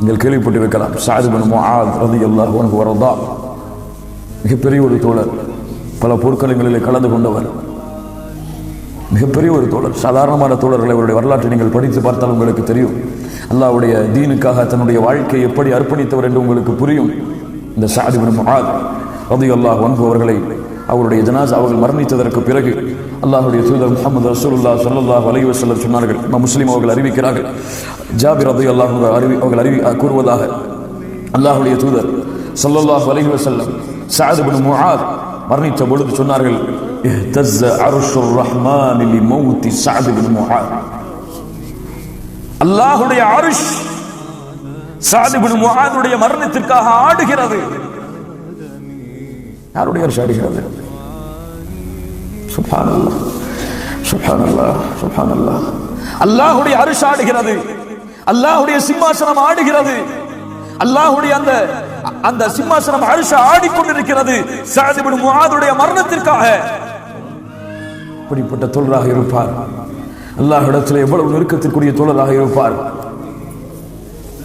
நீங்கள் கேள்விப்பட்டிருக்கலாம். சாதிபன் ரதி அல்லாஹ் உனக்கு வரதா. மிகப்பெரிய ஒரு தோழர். பல போர்க்களங்களிலே கலந்து கொண்டவர். மிகப்பெரிய ஒரு தோழர். சாதாரணமான தோழர்களை அவருடைய வரலாற்றை நீங்கள் படித்து பார்த்தால் உங்களுக்கு தெரியும். அல்லாவுடைய தீனுக்காக தன்னுடைய வாழ்க்கையை எப்படி அர்ப்பணித்தவர் என்று உங்களுக்கு புரியும். இந்த சாதிபன் மொஹாத் ரதி அல்லாஹ் அன்ஹு அவர்களை அவருடைய ஜனாஸ் அவர்கள் மரணித்ததற்கு பிறகு அல்லாஹுடைய தூதர் முகமது ரசூலுல்லா ஸல்லல்லாஹு அலைஹி செல்ல சொன்னார்கள். நம்ம முஸ்லீம் அவர்கள் அறிவிக்கிறார்கள். ஜாபிர் ரலியல்லாஹு அல்லாஹ் அறிவி அவர்கள் அறிவி கூறுவதாக அல்லாஹுடைய தூதர் ஸல்லல்லாஹு அலைஹி வசல்லம் சஅத் இப்னு முஆத் மரணித்த பொழுது சொன்னார்கள் இஹ்தஸ்ஸ அர்ஷுர் ரஹ்மான் லிமௌத்தி சஅத் இப்னு முஆத். அல்லாஹ்வுடைய அர்ஷ் சஅத் மரணத்திற்காக ஆடுகிறது. யாருடைய அர்ஷ் ஆடுகிறது சுபானல்லா. சுபானல்லா. சுப்ஹானல்லாஹ் அல்லாஹ்வுடைய அர்ஷ் ஆடுகிறது. அல்லாஹ்வுடைய சிம்மாசனம் ஆடுகிறது. அல்லாஹுடைய அந்த அந்த சிம்மாசனம் அரிச ஆடிக்கொண்டிருக்கிறது. சஅத் முகாதுடைய மரணத்திற்காக. இப்படிப்பட்ட தொழிலாக இருப்பார். அல்லாஹ் இடத்துல எவ்வளவு நெருக்கத்திற்குரிய தொழிலாக இருப்பார்.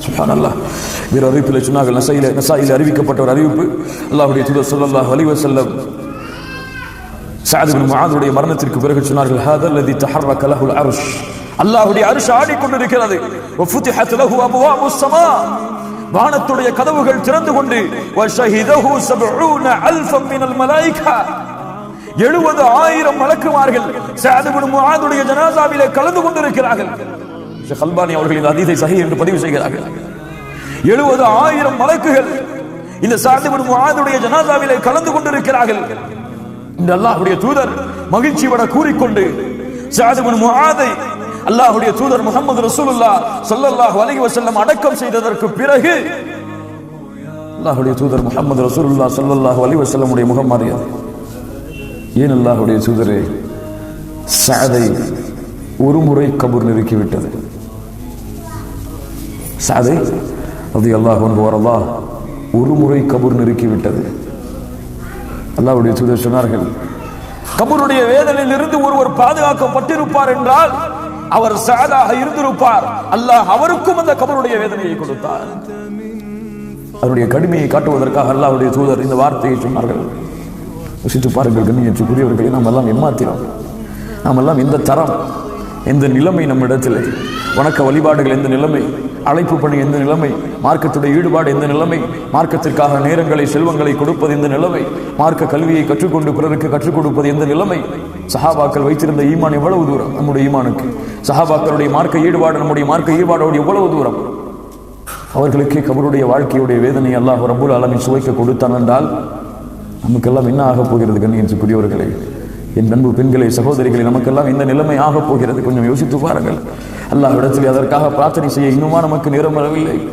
சுபானல்லா வேறு அறிவிப்பில் சொன்னார்கள் நசையில நசாயில அறிவிக்கப்பட்ட ஒரு அறிவிப்பு. அல்லாஹுடைய தூதர் ஸல்லல்லாஹு அலைஹி செல்லம் சஅத் மாதுடைய மரணத்திற்கு பிறகு சொன்னார்கள் ஹாதல் லதி தஹர்ரக கலஹுல் அருஷ். அல்லாஹுடைய அருஷ் ஆடிக்கொண்டிருக்கிறது. வஃபுதிஹத் லஹு அப்வாபுஸ் ஸமா வானத்துடைய கதவுகள் திறந்து கொண்டு வஷஹிதஹு சப்ஊன அல்ஃபம் மினல் மலாயிகா. எழுபது ஆயிரம் மலக்குமார்கள் சஅத் இப்னு முஆதுடைய ஜனாசாவிலே கலந்து கொண்டிருக்கிறார்கள். ஹல்பானி அவர்கள் இந்த ஹதீஸை சஹீஹ் என்று பதிவு செய்கிறார்கள். எழுபது ஆயிரம் மலக்குகள் இந்த சாதிபன் முகாதுடைய ஜனாதாவிலே கலந்து கொண்டிருக்கிறார்கள். இந்த அல்லாஹுடைய தூதர் மகிழ்ச்சியோட கூறிக்கொண்டு சாதிபன் முகாதை அல்லாஹுடைய தூதர் முகமது ரசூலுல்லா ஸல்லல்லாஹு அலைஹி வசல்லம் அடக்கம் செய்ததற்கு பிறகு அல்லாஹுடைய தூதர் முகமது ரசூலுல்லா ஸல்லல்லாஹு அலைஹி வசல்லமுடைய முகம் மாறியது. ஏன் அல்லாஹுடைய தூதரே சாதை ஒரு முறை கபூர் நெருக்கிவிட்டது? சாது அது அல்லாஹ் அன்ஹு வரலா ஒரு முறை கபூர் நெருக்கிவிட்டது. அல்லாவுடைய தூதர் சொன்னார்கள் கபருடைய வேதனையில் இருந்து ஒருவர் பாதுகாக்கப்பட்டிருப்பார் என்றால் அவர் சாதாக இருந்திருப்பார். அல்லாஹ் அவருக்கும் அந்த கபருடைய வேதனையை கொடுத்தார். அதனுடைய கடுமையை காட்டுவதற்காக அல்லாவுடைய தூதர் இந்த வார்த்தையை சொன்னார்கள். யோசித்து பாருங்கள் கண்ணியத்துக்குரியவர்களை நாம் எல்லாம் ஏமாத்தினோம் நாம் எல்லாம் இந்த தரம் எந்த நிலைமை நம்மிடத்தில். வணக்க வழிபாடுகள் எந்த நிலைமை? அழைப்பு பணி எந்த நிலைமை? மார்க்கத்துடைய ஈடுபாடு எந்த நிலைமை? மார்க்கத்திற்காக நேரங்களை செல்வங்களை கொடுப்பது எந்த நிலைமை? மார்க்க கல்வியை கற்றுக்கொண்டு பிறருக்கு கற்றுக் கொடுப்பது எந்த நிலைமை? சஹாபாக்கள் வைத்திருந்த ஈமான் எவ்வளவு தூரம் நம்முடைய ஈமானுக்கு? சஹாபாக்களுடைய மார்க்க ஈடுபாடு நம்முடைய மார்க்க ஈடுபாடோடு எவ்வளவு தூரம்? அவர்களுக்கே கபருடைய வாழ்க்கையுடைய வேதனை அல்லாஹ் ரபுல் ஆலமின் சுவைக்க கொடுத்தான் என்றால் நமக்கெல்லாம் என்ன ஆகப் போகிறது கண்ணியத்துக்குரியவர்களே? என் அன்பு பெண்களை சகோதரிகளை நமக்கெல்லாம் இந்த நிலைமை ஆக போகிறது. கொஞ்சம் யோசித்து பாருங்கள். அல்லாஹ் இடத்தில் அதற்காக பிரார்த்தனை செய்ய இன்னுமா நமக்கு நேரம் வரவில்லை.